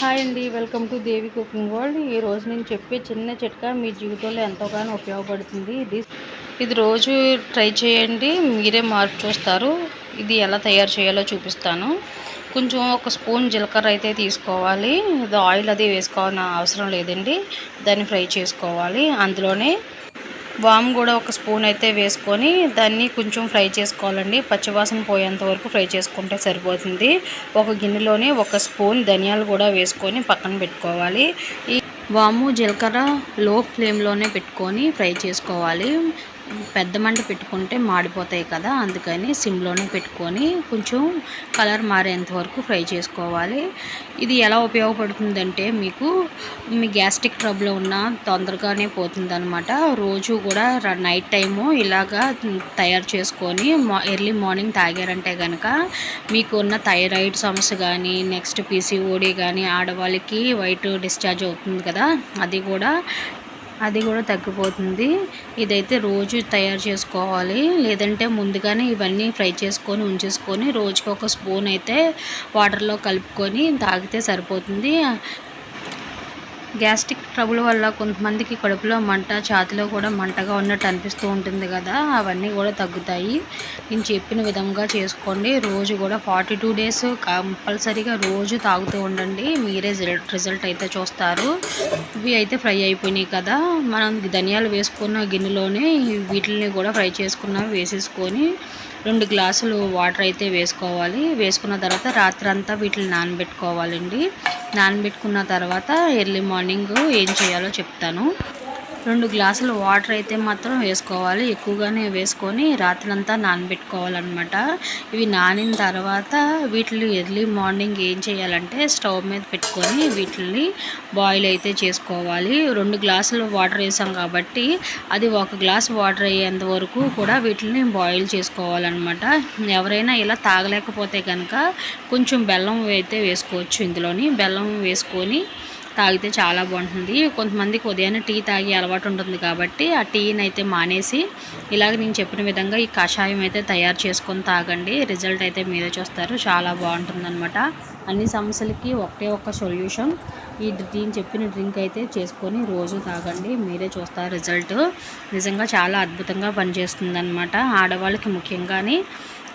Hi అండి welcome to Devi cooking world. ఈ రోజు నేను చెప్పే చిన్న చిట్కా మీ జీవితంలో ఎంతోగానో ఉపయోగపడుతుంది. ఇది ఇది రోజు ట్రై చేయండి మీరే మార్పు చూస్తారు. ఇది ఎలా తయారు చేయాలో చూపిస్తాను. కొంచెం ఒక స్పూన్ జీలకర్ర అయితే తీసుకోవాలి. ఇది ఆయిల్ అది వేసుకోవాలని అవసరం లేదండి. దాన్ని ఫ్రై చేసుకోవాలి. అందులోనే వామ్ కూడా ఒక స్పూన్ అయితే వేసుకొని దాన్ని కొంచెం ఫ్రై చేసుకోవాలండి. పచ్చివాసన పోయేంత వరకు ఫ్రై చేసుకుంటే సరిపోతుంది. ఒక గిన్నెలోనే ఒక స్పూన్ ధనియాలు కూడా వేసుకొని పక్కన పెట్టుకోవాలి. ఈ వాము జీలకర్ర లో ఫ్లేమ్లోనే పెట్టుకొని ఫ్రై చేసుకోవాలి. పెద్ద మంట పెట్టుకుంటే మాడిపోతాయి కదా అందుకని సిమ్లోనే పెట్టుకొని కొంచెం కలర్ మారేంత వరకు ఫ్రై చేసుకోవాలి. ఇది ఎలా ఉపయోగపడుతుందంటే మీకు మీ గ్యాస్ట్రిక్ ట్రబుల్ ఉన్న తొందరగానే పోతుందనమాట రోజు కూడా నైట్ టైము ఇలాగా తయారు చేసుకొని ఎర్లీ మార్నింగ్ తాగారంటే కనుక మీకు ఉన్న థైరాయిడ్ సమస్య కానీ నెక్స్ట్ పీసీఓడి కానీ ఆడవాళ్ళకి వైట్ డిశ్చార్జ్ అవుతుంది కదా అది కూడా అది కూడా తగ్గిపోతుంది. ఇదైతే రోజు తయారు చేసుకోవాలి. లేదంటే ముందుగానే ఇవన్నీ ఫ్రై చేసుకొని ఉంచేసుకొని రోజుకి ఒక స్పూన్ అయితే వాటర్లో కలుపుకొని తాగితే సరిపోతుంది. గ్యాస్ట్రిక్ ట్రబుల్ వల్ల కొంతమందికి కడుపులో మంట ఛాతిలో కూడా మంటగా ఉన్నట్టు అనిపిస్తూ ఉంటుంది కదా. అవన్నీ కూడా తగ్గుతాయి. నేను చెప్పిన విధంగా చేసుకోండి. రోజు కూడా ఫార్టీ టూ డేస్ కంపల్సరీగా రోజు తాగుతూ ఉండండి. మీరే రిజల్ట్ అయితే చూస్తారు. ఇవి అయితే ఫ్రై అయిపోయినాయి కదా. మనం ధనియాలు వేసుకున్న గిన్నెలోనే వీటిని కూడా ఫ్రై చేసుకున్నవి వేసేసుకొని రెండు గ్లాసులు వాటర్ అయితే వేసుకోవాలి. వేసుకున్న తర్వాత రాత్రి అంతా వీటిని నానబెట్టుకోవాలండి. నానబెట్టుకున్న తర్వాత ఎర్లీ మార్నింగ్ ఏం చేయాలో చెప్తాను. రెండు గ్లాసులు వాటర్ అయితే మాత్రం వేసుకోవాలి. ఎక్కువగానే వేసుకొని రాత్రంతా నానబెట్టుకోవాలన్నమాట. ఇవి నానిన తర్వాత వీటిని ఎర్లీ మార్నింగ్ ఏం చేయాలంటే స్టవ్ మీద పెట్టుకొని వీటిని బాయిల్ అయితే చేసుకోవాలి. రెండు గ్లాసులు వాటర్ వేసాం కాబట్టి అది ఒక గ్లాస్ వాటర్ అయ్యేంత వరకు కూడా వీటిని బాయిల్ చేసుకోవాలన్నమాట. ఎవరైనా ఇలా తాగలేకపోతే కనుక కొంచెం బెల్లం అయితే వేసుకోవచ్చు ఇందులోని. బెల్లం వేసుకొని తాగితే చాలా బాగుంటుంది. కొంతమందికి ఉదయాన్నే టీ తాగి అలవాటు ఉంటుంది కాబట్టి ఆ టీని అయితే మానేసి ఇలాగ నేను చెప్పిన విధంగా ఈ కషాయం అయితే తయారు చేసుకొని తాగండి. రిజల్ట్ అయితే మీరే చూస్తారు. చాలా బాగుంటుందన్నమాట. అన్ని సమస్యలకి ఒకటే ఒక్క సొల్యూషన్. ఈ నేను చెప్పిన డ్రింక్ అయితే చేసుకొని రోజు తాగండి. మీరే చూస్తారు రిజల్ట్. నిజంగా చాలా అద్భుతంగా పనిచేస్తుంది అనమాట ఆడవాళ్ళకి ముఖ్యంగానే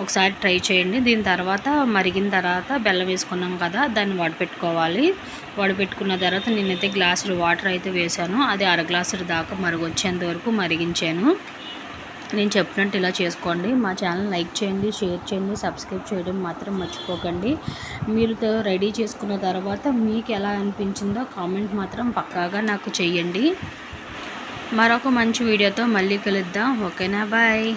ఒకసారి ట్రై చేయండి. దీని తర్వాత మరిగిన తర్వాత బెల్లం వేసుకున్నాం కదా దాన్ని వడపెట్టుకోవాలి. వడపెట్టుకున్న తర్వాత నేనైతే గ్లాసులు వాటర్ అయితే వేసాను అది అర గ్లాసులు దాకా మరుగొచ్చేంత వరకు మరిగించాను. నేను చెప్పినట్టు ఇలా చేసుకోండి. మా ఛానల్ లైక్ చేయండి షేర్ చేయండి సబ్స్క్రైబ్ చేయడం మాత్రం మర్చిపోకండి. మీరు రెడీ చేసుకున్న తర్వాత మీకు ఎలా అనిపించిందో కామెంట్ మాత్రం పక్కాగా నాకు చెయ్యండి. మరొక మంచి వీడియోతో మళ్ళీ కలుద్దాం. ఓకేనా? బాయ్.